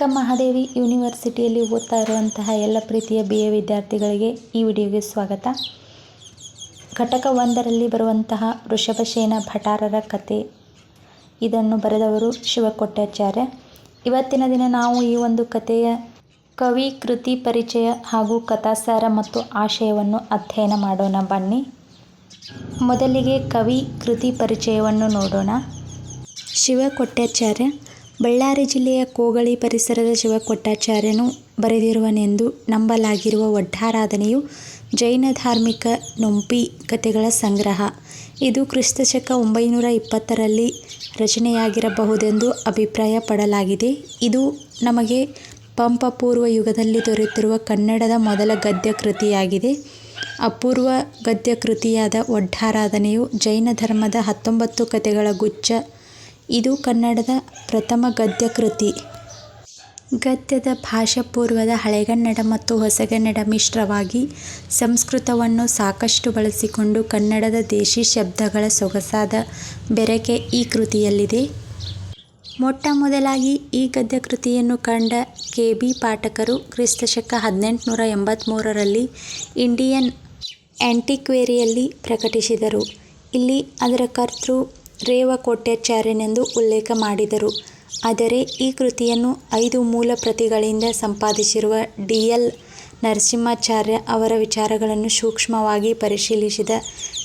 ಅಕ್ಕ ಮಹಾದೇವಿ ಯೂನಿವರ್ಸಿಟಿಯಲ್ಲಿ ಓದ್ತಾ ಇರುವಂತಹ ಎಲ್ಲ ಪ್ರೀತಿಯ ಬಿ ಎ ವಿದ್ಯಾರ್ಥಿಗಳಿಗೆ ಈ ವಿಡಿಯೋಗೆ ಸ್ವಾಗತ. ಘಟಕ ಒಂದರಲ್ಲಿ ಬರುವಂತಹ ವೃಷಭಶೇನ ಭಟಾರರ ಕತೆ. ಇದನ್ನು ಬರೆದವರು ಶಿವಕೊಟ್ಟಾಚಾರ್ಯ ಇವತ್ತಿನ ದಿನ ನಾವು ಈ ಒಂದು ಕಥೆಯ ಕವಿ, ಕೃತಿ ಪರಿಚಯ ಹಾಗೂ ಕಥಾಸಾರ ಮತ್ತು ಆಶಯವನ್ನು ಅಧ್ಯಯನ ಮಾಡೋಣ ಬನ್ನಿ. ಮೊದಲಿಗೆ ಕವಿ, ಕೃತಿ ಪರಿಚಯವನ್ನು ನೋಡೋಣ. ಶಿವಕೊಟ್ಟಾಚಾರ್ಯ ಬಳ್ಳಾರಿ ಜಿಲ್ಲೆಯ ಕೋಗಳಿ ಪರಿಸರದ ಶಿವಕೊಟ್ಟಾಚಾರ್ಯನು ಬರೆದಿರುವನೆಂದು ನಂಬಲಾಗಿರುವ ಒಡ್ಡಾರಾಧನೆಯು ಜೈನ ಧಾರ್ಮಿಕ ನೊಂಪಿ ಕಥೆಗಳ ಸಂಗ್ರಹ. ಇದು ಕ್ರಿಸ್ತಶಕ ಒಂಬೈನೂರ ಇಪ್ಪತ್ತರಲ್ಲಿ ರಚನೆಯಾಗಿರಬಹುದೆಂದು ಅಭಿಪ್ರಾಯಪಡಲಾಗಿದೆ. ಇದು ನಮಗೆ ಪಂಪ ಪೂರ್ವ ಯುಗದಲ್ಲಿ ದೊರೆತಿರುವ ಕನ್ನಡದ ಮೊದಲ ಗದ್ಯ ಕೃತಿಯಾಗಿದೆ. ಅಪೂರ್ವ ಗದ್ಯ ಕೃತಿಯಾದ ಒಡ್ಡಾರಾಧನೆಯು ಜೈನ ಧರ್ಮದ ಹತ್ತೊಂಬತ್ತು ಕಥೆಗಳ ಗುಚ್ಛ ಇದು ಕನ್ನಡದ ಪ್ರಥಮ ಗದ್ಯ ಕೃತಿ. ಗದ್ಯದ ಭಾಷಾಪೂರ್ವದ ಹಳೆಗನ್ನಡ ಮತ್ತು ಹೊಸಗನ್ನಡ ಮಿಶ್ರವಾಗಿ ಸಂಸ್ಕೃತವನ್ನು ಸಾಕಷ್ಟು ಬಳಸಿಕೊಂಡು ಕನ್ನಡದ ದೇಶಿ ಶಬ್ದಗಳ ಸೊಗಸಾದ ಬೆರಕೆ ಈ ಕೃತಿಯಲ್ಲಿದೆ. ಮೊಟ್ಟ ಮೊದಲಾಗಿ ಈ ಗದ್ಯ ಕೃತಿಯನ್ನು ಕಂಡ ಕೆ. ಬಿ. ಪಾಠಕರು ಕ್ರಿಸ್ತಶಕ ಹದಿನೆಂಟುನೂರ ಎಂಬತ್ಮೂರರಲ್ಲಿ ಇಂಡಿಯನ್ ಆ್ಯಂಟಿಕ್ವೇರಿಯಲ್ಲಿ ಪ್ರಕಟಿಸಿದರು. ಇಲ್ಲಿ ಅದರ ಕರ್ತೃ ರೇವ ಕೋಟ್ಯಾಚಾರ್ಯನೆಂದು ಉಲ್ಲೇಖ ಮಾಡಿದರು. ಆದರೆ ಈ ಕೃತಿಯನ್ನು ಐದು ಮೂಲ ಪ್ರತಿಗಳಿಂದ ಸಂಪಾದಿಸಿರುವ ಡಿ. ಎಲ್. ನರಸಿಂಹಾಚಾರ್ಯ ಅವರ ವಿಚಾರಗಳನ್ನು ಸೂಕ್ಷ್ಮವಾಗಿ ಪರಿಶೀಲಿಸಿದ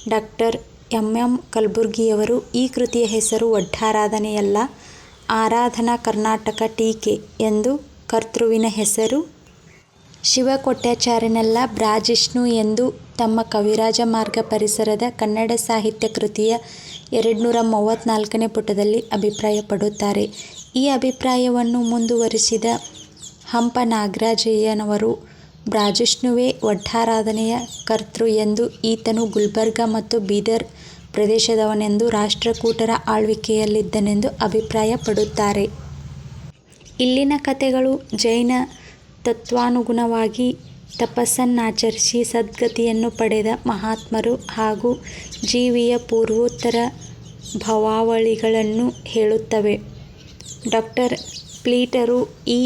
ಡಾಕ್ಟರ್ ಎಂ. ಎಂ. ಕಲಬುರ್ಗಿಯವರು ಈ ಕೃತಿಯ ಹೆಸರು ಒಡ್ಡಾರಾಧನೆಯಲ್ಲ ಆರಾಧನಾ ಕರ್ನಾಟಕ ಟೀಕೆ ಎಂದು ಕರ್ತೃವಿನ ಹೆಸರು ಶಿವಕೊಟ್ಯಾಚಾರ್ಯನಲ್ಲ ಬ್ರಾಜಿಷ್ಣು ಎಂದು ತಮ್ಮ ಕವಿರಾಜ ಮಾರ್ಗ ಪರಿಸರದ ಕನ್ನಡ ಸಾಹಿತ್ಯ ಕೃತಿಯ ಎರಡುನೂರ ಮೂವತ್ತ್ನಾಲ್ಕನೇ ಪುಟದಲ್ಲಿ ಅಭಿಪ್ರಾಯಪಡುತ್ತಾರೆ. ಈ ಅಭಿಪ್ರಾಯವನ್ನು ಮುಂದುವರಿಸಿದ ಹಂಪ ನಾಗರಾಜಯ್ಯನವರು, ಬ್ರಾಜಿಷ್ಣುವೇ ಒಡ್ಡಾರಾಧನೆಯ ಕರ್ತೃ ಎಂದು ಈತನು ಗುಲ್ಬರ್ಗ ಮತ್ತು ಬೀದರ್ ಪ್ರದೇಶದವನೆಂದು ರಾಷ್ಟ್ರಕೂಟರ ಆಳ್ವಿಕೆಯಲ್ಲಿದ್ದನೆಂದು ಅಭಿಪ್ರಾಯಪಡುತ್ತಾರೆ. ಇಲ್ಲಿನ ಕಥೆಗಳು ಜೈನ ತತ್ವಾನುಗುಣವಾಗಿ ತಪಸ್ಸನ್ನಾಚರಿಸಿ ಸದ್ಗತಿಯನ್ನು ಪಡೆದ ಮಹಾತ್ಮರು ಹಾಗೂ ಜೀವಿಯ ಪೂರ್ವೋತ್ತರ ಭವಾವಳಿಗಳನ್ನು ಹೇಳುತ್ತವೆ. ಡಾಕ್ಟರ್ ಪ್ಲೀಟರು ಈ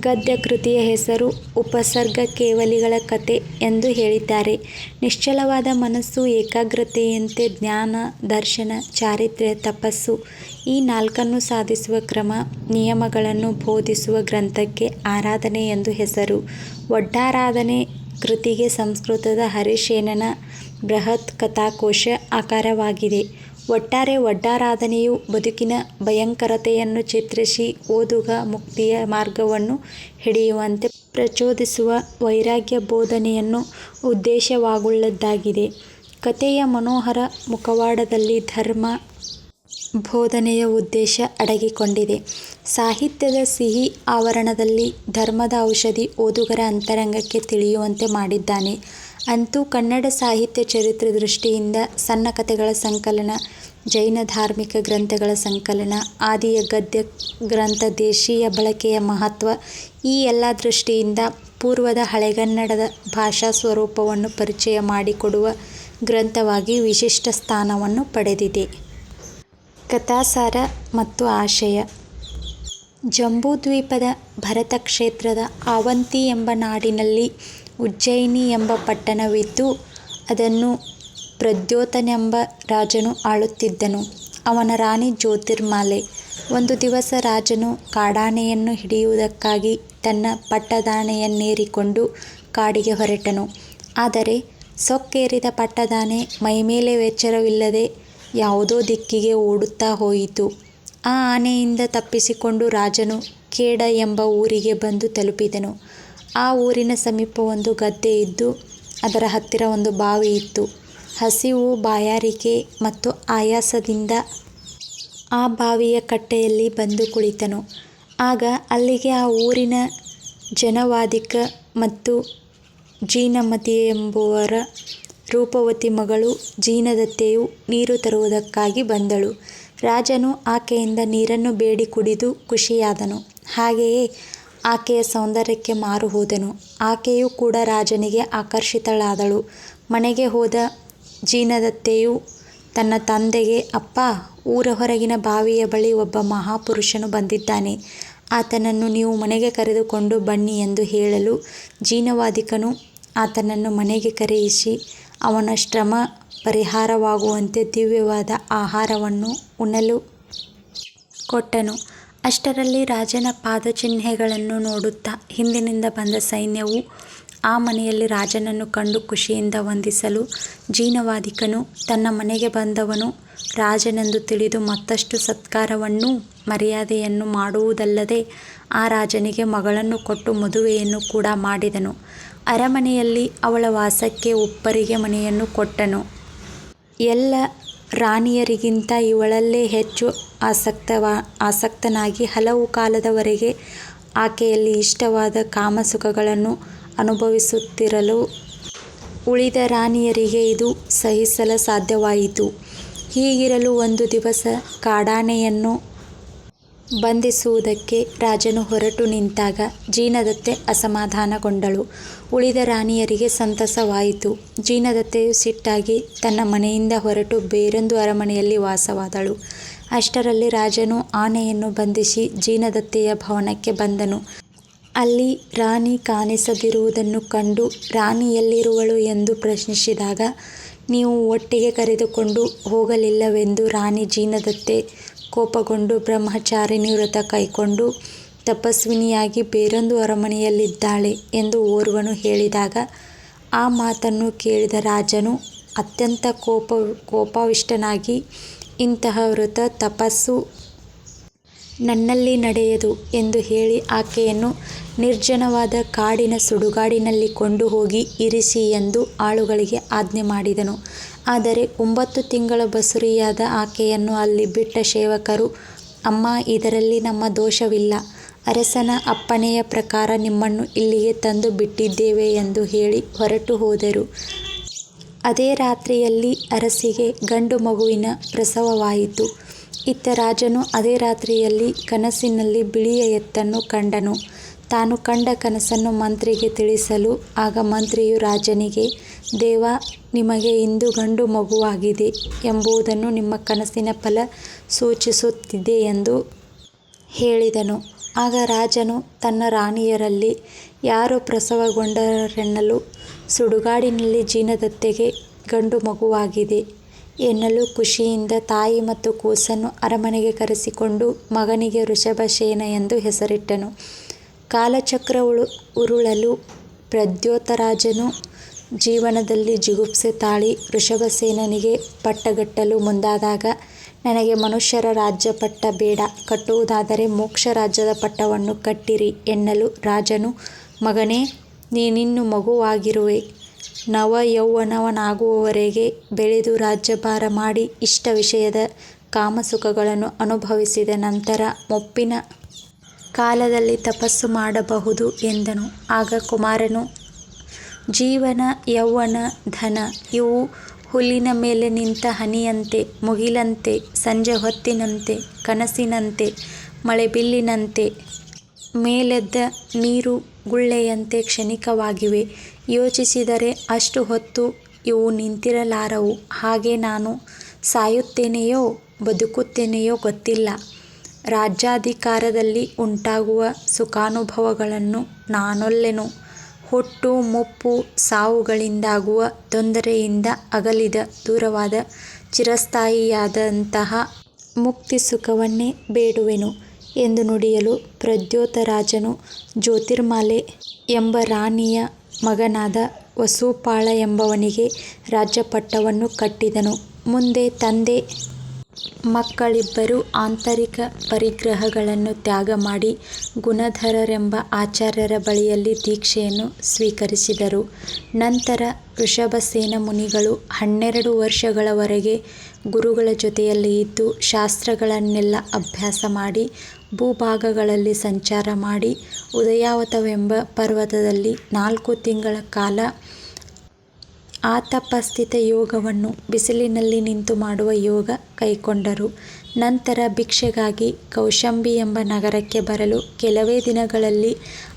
ಗದ್ಯ ಕೃತಿಯ ಹೆಸರು ಉಪಸರ್ಗ ಕೇವಲಿಗಳ ಕತೆ ಎಂದು ಹೇಳಿದ್ದಾರೆ. ನಿಶ್ಚಲವಾದ ಮನಸ್ಸು, ಏಕಾಗ್ರತೆಯಂತೆ ಜ್ಞಾನ, ದರ್ಶನ, ಚಾರಿತ್ರ್ಯ, ತಪಸ್ಸು ಈ ನಾಲ್ಕನ್ನು ಸಾಧಿಸುವ ಕ್ರಮ, ನಿಯಮಗಳನ್ನು ಬೋಧಿಸುವ ಗ್ರಂಥಕ್ಕೆ ಆರಾಧನೆ ಎಂದು ಹೆಸರು. ಒಡ್ಡಾರಾಧನೆ ಕೃತಿಗೆ ಸಂಸ್ಕೃತದ ಹರಿಶೇನನ ಬೃಹತ್ ಕಥಾಕೋಶ ಆಕಾರವಾಗಿದೆ. ಒಟ್ಟಾರೆ ಒಡ್ಡಾರಾಧನೆಯು ಬದುಕಿನ ಭಯಂಕರತೆಯನ್ನು ಚಿತ್ರಿಸಿ ಓದುಗ ಮುಕ್ತಿಯ ಮಾರ್ಗವನ್ನು ಹಿಡಿಯುವಂತೆ ಪ್ರಚೋದಿಸುವ ವೈರಾಗ್ಯ ಬೋಧನೆಯನ್ನು ಉದ್ದೇಶವಾಗುಳ್ಳದ್ದಾಗಿದೆ. ಕಥೆಯ ಮನೋಹರ ಮುಖವಾಡದಲ್ಲಿ ಧರ್ಮ ಬೋಧನೆಯ ಉದ್ದೇಶ ಅಡಗಿಕೊಂಡಿದೆ. ಸಾಹಿತ್ಯದ ಸಿಹಿ ಆವರಣದಲ್ಲಿ ಧರ್ಮದ ಔಷಧಿ ಓದುಗರ ಅಂತರಂಗಕ್ಕೆ ತಿಳಿಯುವಂತೆ ಮಾಡಿದ್ದಾನೆ. ಅಂತೂ ಕನ್ನಡ ಸಾಹಿತ್ಯ ಚರಿತ್ರೆ ದೃಷ್ಟಿಯಿಂದ ಸಣ್ಣ ಕಥೆಗಳ ಸಂಕಲನ, ಜೈನ ಧಾರ್ಮಿಕ ಗ್ರಂಥಗಳ ಸಂಕಲನ, ಆದಿಯ ಗದ್ಯ ಗ್ರಂಥ ದೇಶೀಯ ಬಳಕೆಯ ಮಹತ್ವ ಈ ಎಲ್ಲ ದೃಷ್ಟಿಯಿಂದ ಪೂರ್ವದ ಹಳೆಗನ್ನಡದ ಭಾಷಾ ಸ್ವರೂಪವನ್ನು ಪರಿಚಯ ಮಾಡಿಕೊಡುವ ಗ್ರಂಥವಾಗಿ ವಿಶಿಷ್ಟ ಸ್ಥಾನವನ್ನು ಪಡೆದಿದೆ. ಕಥಾಸಾರ ಮತ್ತು ಆಶಯ. ಜಂಬೂದ್ವೀಪದ ಭರತಕ್ಷೇತ್ರದ ಆವಂತಿ ಎಂಬ ನಾಡಿನಲ್ಲಿ ಉಜ್ಜಯಿನಿ ಎಂಬ ಪಟ್ಟಣವಿದ್ದು ಅದನ್ನು ಪ್ರದ್ಯೋತನೆಂಬ ರಾಜನು ಆಳುತ್ತಿದ್ದನು. ಅವನ ರಾಣಿ ಜ್ಯೋತಿರ್ಮಾಲೆ ಒಂದು ದಿವಸ ರಾಜನು ಕಾಡಾನೆಯನ್ನು ಹಿಡಿಯುವುದಕ್ಕಾಗಿ ತನ್ನ ಪಟ್ಟದಾನೆಯನ್ನೇರಿಕೊಂಡು ಕಾಡಿಗೆ ಹೊರಟನು. ಆದರೆ ಸೊಕ್ಕೇರಿದ ಪಟ್ಟದಾನೆ ಮೈಮೇಲೆ ಎಚ್ಚರವಿಲ್ಲದೆ ಯಾವುದೋ ದಿಕ್ಕಿಗೆ ಓಡುತ್ತಾ ಹೋಯಿತು. ಆ ಆನೆಯಿಂದ ತಪ್ಪಿಸಿಕೊಂಡು ರಾಜನು ಕೇಡ ಎಂಬ ಊರಿಗೆ ಬಂದು ತಲುಪಿದನು. ಆ ಊರಿನ ಸಮೀಪ ಒಂದು ಗದ್ದೆ ಇದ್ದು, ಅದರ ಹತ್ತಿರ ಒಂದು ಬಾವಿ ಇತ್ತು. ಹಸಿವು, ಬಾಯಾರಿಕೆ ಮತ್ತು ಆಯಾಸದಿಂದ ಆ ಬಾವಿಯ ಕಟ್ಟೆಯಲ್ಲಿ ಬಂದು ಕುಳಿತನು. ಆಗ ಅಲ್ಲಿಗೆ ಆ ಊರಿನ ಜನವಾದಿಕ ಮತ್ತು ಜೀನಮತಿ ಎಂಬುವರ ರೂಪವತಿ ಮಗಳು ಜೀನದತ್ತೆಯು ನೀರು ತರುವುದಕ್ಕಾಗಿ ಬಂದಳು. ರಾಜನು ಆಕೆಯಿಂದ ನೀರನ್ನು ಬೇಡಿ ಕುಡಿದು ಖುಷಿಯಾದನು. ಹಾಗೆಯೇ ಆಕೆಯ ಸೌಂದರ್ಯಕ್ಕೆ ಮಾರು ಹೋದನು. ಆಕೆಯೂ ಕೂಡ ರಾಜನಿಗೆ ಆಕರ್ಷಿತಳಾದಳು. ಮನೆಗೆ ಹೋದ ಜೀನದತ್ತೆಯು ತನ್ನ ತಂದೆಗೆ, ಅಪ್ಪ ಊರ ಹೊರಗಿನ ಬಾವಿಯ ಬಳಿ ಒಬ್ಬ ಮಹಾಪುರುಷನು ಬಂದಿದ್ದಾನೆ. ಆತನನ್ನು ನೀವು ಮನೆಗೆ ಕರೆದುಕೊಂಡು ಬನ್ನಿ ಎಂದು ಹೇಳಲು ಜೀನವಾದಿಕನು ಆತನನ್ನು ಮನೆಗೆ ಕರೆಯಿಸಿ, ಅವನ ಶ್ರಮ ಪರಿಹಾರವಾಗುವಂತೆ ದಿವ್ಯವಾದ ಆಹಾರವನ್ನು ಉಣ್ಣಲು ಕೊಟ್ಟನು. ಅಷ್ಟರಲ್ಲಿ ರಾಜನ ಪಾದಚಿಹ್ನೆಗಳನ್ನು ನೋಡುತ್ತಾ ಹಿಂದಿನಿಂದ ಬಂದ ಸೈನ್ಯವು ಆ ಮನೆಯಲ್ಲಿ ರಾಜನನ್ನು ಕಂಡು ಖುಷಿಯಿಂದ ವಂದಿಸಲು, ಜೀನವಾದಿಕನು ತನ್ನ ಮನೆಗೆ ಬಂದವನು ರಾಜನೆಂದು ತಿಳಿದು ಮತ್ತಷ್ಟು ಸತ್ಕಾರವನ್ನೂ ಮರ್ಯಾದೆಯನ್ನು ಮಾಡುವುದಲ್ಲದೆ ಆ ರಾಜನಿಗೆ ಮಗಳನ್ನು ಕೊಟ್ಟು ಮದುವೆಯನ್ನು ಕೂಡ ಮಾಡಿದನು. ಅರಮನೆಯಲ್ಲಿ ಅವಳ ವಾಸಕ್ಕೆ ಒಬ್ಬರಿಗೆ ಮನೆಯನ್ನು ಕೊಟ್ಟನು. ಎಲ್ಲ ರಾಣಿಯರಿಗಿಂತ ಇವಳಲ್ಲೇ ಹೆಚ್ಚು ಆಸಕ್ತನಾಗಿ ಹಲವು ಕಾಲದವರೆಗೆ ಆಕೆಯಲ್ಲಿ ಇಷ್ಟವಾದ ಕಾಮಸುಖಗಳನ್ನು ಅನುಭವಿಸುತ್ತಿರಲು ಉಳಿದ ರಾಣಿಯರಿಗೆ ಇದು ಸಹಿಸಲು ಸಾಧ್ಯವಾಯಿತು. ಹೀಗಿರಲು ಒಂದು ದಿವಸ ಕಾಡಾನೆಯನ್ನು ಬಂಧಿಸುವುದಕ್ಕೆ ರಾಜನು ಹೊರಟು ನಿಂತಾಗ ಜೀನದತ್ತೆ ಅಸಮಾಧಾನಗೊಂಡಳು. ಉಳಿದ ರಾಣಿಯರಿಗೆ ಸಂತಸವಾಯಿತು. ಜೀನದತ್ತೆಯು ಸಿಟ್ಟಾಗಿ ತನ್ನ ಮನೆಯಿಂದ ಹೊರಟು ಬೇರೊಂದು ಅರಮನೆಯಲ್ಲಿ ವಾಸವಾದಳು. ಅಷ್ಟರಲ್ಲಿ ರಾಜನು ಆನೆಯನ್ನು ಬಂಧಿಸಿ ಜೀನದತ್ತೆಯ ಭವನಕ್ಕೆ ಬಂದನು. ಅಲ್ಲಿ ರಾಣಿ ಕಾಣಿಸದಿರುವುದನ್ನು ಕಂಡು ರಾಣಿ ಎಲ್ಲಿರುವಳು ಎಂದು ಪ್ರಶ್ನಿಸಿದಾಗ, ನೀವು ಒಟ್ಟಿಗೆ ಕರೆದುಕೊಂಡು ಹೋಗಲಿಲ್ಲವೆಂದು ರಾಣಿ ಜೀನದತ್ತೆ ಕೋಪಗೊಂಡು ಬ್ರಹ್ಮಚಾರಿಣಿ ವ್ರತ ಕೈಕೊಂಡು ತಪಸ್ವಿನಿಯಾಗಿ ಬೇರೊಂದು ಅರಮನೆಯಲ್ಲಿದ್ದಾಳೆ ಎಂದು ಓರ್ವನು ಹೇಳಿದಾಗ, ಆ ಮಾತನ್ನು ಕೇಳಿದ ರಾಜನು ಅತ್ಯಂತ ಕೋಪ, ಕೋಪಾವಿಷ್ಟನಾಗಿ, ಇಂತಹ ವ್ರತ ತಪಸ್ಸು ನನ್ನಲ್ಲಿ ನಡೆಯದು ಎಂದು ಹೇಳಿ ಆಕೆಯನ್ನು ನಿರ್ಜನವಾದ ಕಾಡಿನ ಸುಡುಗಾಡಿನಲ್ಲಿ ಕೊಂಡು ಹೋಗಿ ಇರಿಸಿ ಎಂದು ಆಳುಗಳಿಗೆ ಆಜ್ಞೆ ಮಾಡಿದನು. ಆದರೆ ಒಂಬತ್ತು ತಿಂಗಳ ಬಸುರಿಯಾದ ಆಕೆಯನ್ನು ಅಲ್ಲಿ ಬಿಟ್ಟ ಸೇವಕರು, ಅಮ್ಮ, ಇದರಲ್ಲಿ ನಮ್ಮ ದೋಷವಿಲ್ಲ. ಅರಸನ ಅಪ್ಪಣೆಯ ಪ್ರಕಾರ ನಿಮ್ಮನ್ನು ಇಲ್ಲಿಗೆ ತಂದು ಬಿಟ್ಟಿದ್ದೇವೆ ಎಂದು ಹೇಳಿ ಹೊರಟು ಹೋದರು. ಅದೇ ರಾತ್ರಿಯಲ್ಲಿ ಅರಸಿಗೆ ಗಂಡು ಮಗುವಿನ ಪ್ರಸವವಾಯಿತು. ಇತ್ತ ರಾಜನು ಅದೇ ರಾತ್ರಿಯಲ್ಲಿ ಕನಸಿನಲ್ಲಿ ಬಿಳಿಯ ಎತ್ತನ್ನು ಕಂಡನು. ತಾನು ಕಂಡ ಕನಸನ್ನು ಮಂತ್ರಿಗೆ ತಿಳಿಸಲು ಆಗ ಮಂತ್ರಿಯು ರಾಜನಿಗೆ ದೇವ, ನಿಮಗೆ ಇಂದು ಗಂಡು ಮಗುವಾಗಿದೆ ಎಂಬುದನ್ನು ನಿಮ್ಮ ಕನಸಿನ ಫಲ ಸೂಚಿಸುತ್ತಿದೆ ಎಂದು ಹೇಳಿದನು. ಆಗ ರಾಜನು ತನ್ನ ರಾಣಿಯರಲ್ಲಿ ಯಾರು ಪ್ರಸವಗೊಂಡರೆನ್ನಲು ಸುಡುಗಾಡಿನಲ್ಲಿ ಜೀನದತ್ತೆಗೆ ಗಂಡು ಮಗುವಾಗಿದೆ ಎನ್ನಲು ಖುಷಿಯಿಂದ ತಾಯಿ ಮತ್ತು ಕೂಸನ್ನು ಅರಮನೆಗೆ ಕರೆಸಿಕೊಂಡು ಮಗನಿಗೆ ವೃಷಭಶೇನ ಎಂದು ಹೆಸರಿಟ್ಟನು. ಕಾಲಚಕ್ರ ಉರುಳಲು ಪ್ರದ್ಯೋತರಾಜನು ಜೀವನದಲ್ಲಿ ಜಿಗುಪ್ಸೆ ತಾಳಿ ವೃಷಭಸೇನನಿಗೆ ಪಟ್ಟಗಟ್ಟಲು ಮುಂದಾದಾಗ ನನಗೆ ಮನುಷ್ಯರ ರಾಜ್ಯ ಪಟ್ಟ ಬೇಡ, ಕಟ್ಟುವುದಾದರೆ ಮೋಕ್ಷ ರಾಜ್ಯದ ಪಟ್ಟವನ್ನು ಕಟ್ಟಿರಿ ಎನ್ನಲು ರಾಜನು ಮಗನೇ, ನೀನಿನ್ನು ಮಗುವಾಗಿರುವೆ. ನವಯೌವನನಾಗುವವರೆಗೆ ಬೆಳೆದು ರಾಜ್ಯಭಾರ ಮಾಡಿ ಇಷ್ಟ ವಿಷಯದ ಕಾಮಸುಖಗಳನ್ನು ಅನುಭವಿಸಿದ ನಂತರ ಮುಪ್ಪಿನ ಕಾಲದಲ್ಲಿ ತಪಸ್ಸು ಮಾಡಬಹುದು ಎಂದನು. ಆಗ ಕುಮಾರನು ಜೀವನ, ಯೌವನ, ಧನ ಇವು ಹುಲ್ಲಿನ ಮೇಲೆ ನಿಂತ ಹನಿಯಂತೆ, ಮುಗಿಲಂತೆ, ಸಂಜೆ ಹೊತ್ತಿನಂತೆ, ಕನಸಿನಂತೆ, ಮಳೆಬಿಲ್ಲಿನಂತೆ, ಮೇಲೆದ್ದ ನೀರುಗುಳ್ಳೆಯಂತೆ ಕ್ಷಣಿಕವಾಗಿವೆ. ಯೋಚಿಸಿದರೆ ಅಷ್ಟು ಹೊತ್ತು ಇವು ನಿಂತಿರಲಾರವು. ಹಾಗೆ ನಾನು ಸಾಯುತ್ತೇನೆಯೋ ಬದುಕುತ್ತೇನೆಯೋ ಗೊತ್ತಿಲ್ಲ. ರಾಜ್ಯಾಧಿಕಾರದಲ್ಲಿ ಉಂಟಾಗುವ ಸುಖಾನುಭವಗಳನ್ನು ನಾನೊಲ್ಲೆನು. ಹುಟ್ಟು, ಮುಪ್ಪು, ಸಾವುಗಳಿಂದಾಗುವ ತೊಂದರೆಯಿಂದ ಅಗಲಿದ ದೂರವಾದ ಚಿರಸ್ಥಾಯಿಯಾದಂತಹ ಮುಕ್ತಿ ಸುಖವನ್ನೇ ಬೇಡುವೆನು ಎಂದು ನುಡಿಯಲು ಪ್ರದ್ಯೋತರಾಜನು ಜ್ಯೋತಿರ್ಮಾಲೆ ಎಂಬ ರಾಣಿಯ ಮಗನಾದ ವಸುಪಾಳ ಎಂಬವನಿಗೆ ರಾಜ್ಯಪಟ್ಟವನ್ನು ಕಟ್ಟಿದನು. ಮುಂದೆ ತಂದೆ ಮಕ್ಕಳಿಬ್ಬರೂ ಆಂತರಿಕ ಪರಿಗ್ರಹಗಳನ್ನು ತ್ಯಾಗ ಮಾಡಿ ಗುಣಧರರೆಂಬ ಆಚಾರ್ಯರ ಬಳಿಯಲ್ಲಿ ದೀಕ್ಷೆಯನ್ನು ಸ್ವೀಕರಿಸಿದರು. ನಂತರ ವೃಷಭಸೇನ ಮುನಿಗಳು ಹನ್ನೆರಡು ವರ್ಷಗಳವರೆಗೆ ಗುರುಗಳ ಜೊತೆಯಲ್ಲಿ ಇದ್ದು ಶಾಸ್ತ್ರಗಳನ್ನೆಲ್ಲ ಅಭ್ಯಾಸ ಮಾಡಿ ಭೂಭಾಗಗಳಲ್ಲಿ ಸಂಚಾರ ಮಾಡಿ ಉದಯಾವತವೆಂಬ ಪರ್ವತದಲ್ಲಿ ನಾಲ್ಕು ತಿಂಗಳ ಕಾಲ ಆತಪಸ್ಥಿತ ಯೋಗವನ್ನು ಬಿಸಿಲಿನಲ್ಲಿ ನಿಂತು ಮಾಡುವ ಯೋಗ ಕೈಕೊಂಡರು. ನಂತರ ಭಿಕ್ಷೆಗಾಗಿ ಕೌಶಂಬಿ ಎಂಬ ನಗರಕ್ಕೆ ಬರಲು ಕೆಲವೇ ದಿನಗಳಲ್ಲಿ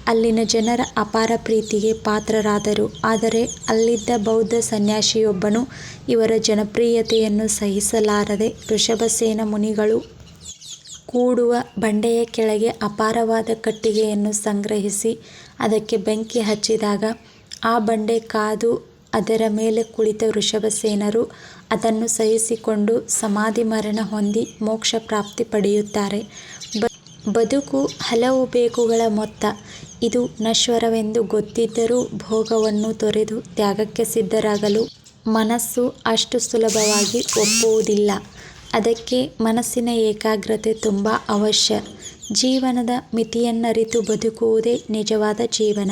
ಅಲ್ಲಿನ ಜನರ ಅಪಾರ ಪ್ರೀತಿಗೆ ಪಾತ್ರರಾದರು. ಆದರೆ ಅಲ್ಲಿದ್ದ ಬೌದ್ಧ ಸನ್ಯಾಸಿಯೊಬ್ಬನು ಇವರ ಜನಪ್ರಿಯತೆಯನ್ನು ಸಹಿಸಲಾರದೆ ಋಷಭಸೇನ ಮುನಿಗಳು ಕೂಡುವ ಬಂಡೆಯ ಕೆಳಗೆ ಅಪಾರವಾದ ಕಟ್ಟಿಗೆಯನ್ನು ಸಂಗ್ರಹಿಸಿ ಅದಕ್ಕೆ ಬೆಂಕಿ ಹಚ್ಚಿದಾಗ ಆ ಬಂಡೆ ಕಾದು ಅದರ ಮೇಲೆ ಕುಳಿತ ವೃಷಭಸೇನರು ಅದನ್ನು ಸಹಿಸಿಕೊಂಡು ಸಮಾಧಿ ಮರಣ ಹೊಂದಿ ಮೋಕ್ಷ ಪ್ರಾಪ್ತಿ ಪಡೆಯುತ್ತಾರೆ. ಬದುಕು ಹಲವು ಬೇಕುಗಳ ಮೊತ್ತ. ಇದು ನಶ್ವರವೆಂದು ಗೊತ್ತಿದ್ದರೂ ಭೋಗವನ್ನು ತೊರೆದು ತ್ಯಾಗಕ್ಕೆ ಸಿದ್ಧರಾಗಲು ಮನಸ್ಸು ಅಷ್ಟು ಸುಲಭವಾಗಿ ಒಪ್ಪುವುದಿಲ್ಲ. ಅದಕ್ಕೆ ಮನಸ್ಸಿನ ಏಕಾಗ್ರತೆ ತುಂಬ ಅವಶ್ಯ. ಜೀವನದ ಮಿತಿಯನ್ನರಿತು ಬದುಕುವುದೇ ನಿಜವಾದ ಜೀವನ.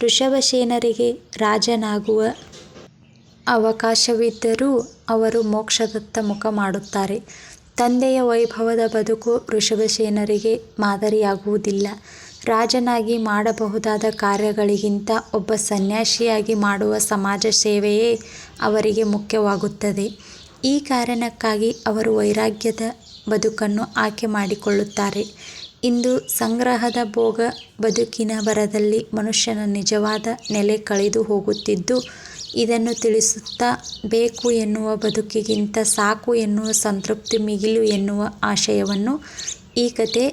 ವೃಷಭಸೇನರಿಗೆ ರಾಜನಾಗುವ ಅವಕಾಶವಿದ್ದರೂ ಅವರು ಮೋಕ್ಷದತ್ತ ಮುಖ ಮಾಡುತ್ತಾರೆ. ತಂದೆಯ ವೈಭವದ ಬದುಕು ಋಷಭಸೇನರಿಗೆ ಮಾದರಿಯಾಗುವುದಿಲ್ಲ. ರಾಜನಾಗಿ ಮಾಡಬಹುದಾದ ಕಾರ್ಯಗಳಿಗಿಂತ ಒಬ್ಬ ಸನ್ಯಾಸಿಯಾಗಿ ಮಾಡುವ ಸಮಾಜ ಸೇವೆಯೇ ಅವರಿಗೆ ಮುಖ್ಯವಾಗುತ್ತದೆ. ಈ ಕಾರಣಕ್ಕಾಗಿ ಅವರು ವೈರಾಗ್ಯದ ಬದುಕನ್ನು ಆಯ್ಕೆ ಮಾಡಿಕೊಳ್ಳುತ್ತಾರೆ. ಇಂದು ಸಂಗ್ರಹದ ಭೋಗ ಬದುಕಿನ ಬರದಲ್ಲಿ ಮನುಷ್ಯನ ನಿಜವಾದ ನೆಲೆ ಕಳೆದು ಹೋಗುತ್ತಿದ್ದು ಇದನ್ನು ತಿಳಿಸುತ್ತಾ, ಬೇಕು ಎನ್ನುವ ಬದುಕಿಗಿಂತ ಸಾಕು ಎನ್ನುವ ಸಂತೃಪ್ತಿ ಮಿಗಿಲು ಎನ್ನುವ ಆಶಯವನ್ನು ಈ ಕತೆ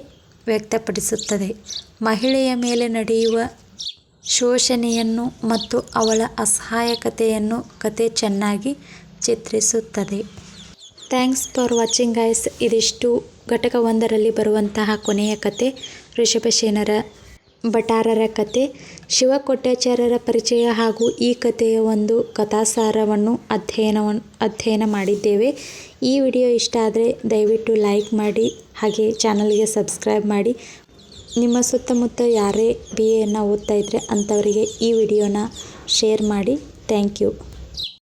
ವ್ಯಕ್ತಪಡಿಸುತ್ತದೆ. ಮಹಿಳೆಯ ಮೇಲೆ ನಡೆಯುವ ಶೋಷಣೆಯನ್ನು ಮತ್ತು ಅವಳ ಅಸಹಾಯಕತೆಯನ್ನು ಕತೆ ಚೆನ್ನಾಗಿ ಚಿತ್ರಿಸುತ್ತದೆ. Thanks for watching guys. ಇದಿಷ್ಟು. ಘಟಕ ಒಂದರಲ್ಲಿ ಬರುವಂತಹ ಕೊನೆಯ ಕತೆ ಋಷಭಸೇನರ ಭಟಾರರ ಕತೆ. ಶಿವಕೊಟ್ಟಾಚಾರ್ಯರ ಪರಿಚಯ ಹಾಗೂ ಈ ಕಥೆಯ ಒಂದು ಕಥಾಸಾರವನ್ನು ಅಧ್ಯಯನವನ್ನು ಅಧ್ಯಯನ ಮಾಡಿದ್ದೇವೆ. ಈ ವಿಡಿಯೋ ಇಷ್ಟ ಆದರೆ ದಯವಿಟ್ಟು ಲೈಕ್ ಮಾಡಿ, ಹಾಗೆ ಚಾನಲ್ಗೆ ಸಬ್ಸ್ಕ್ರೈಬ್ ಮಾಡಿ. ನಿಮ್ಮ ಸುತ್ತಮುತ್ತ ಯಾರೇ ಬಿ ಎನ್ನು ಓದ್ತಾ ಇದ್ದರೆ ಅಂಥವರಿಗೆ ಈ ವಿಡಿಯೋನ ಶೇರ್ ಮಾಡಿ. Thank you.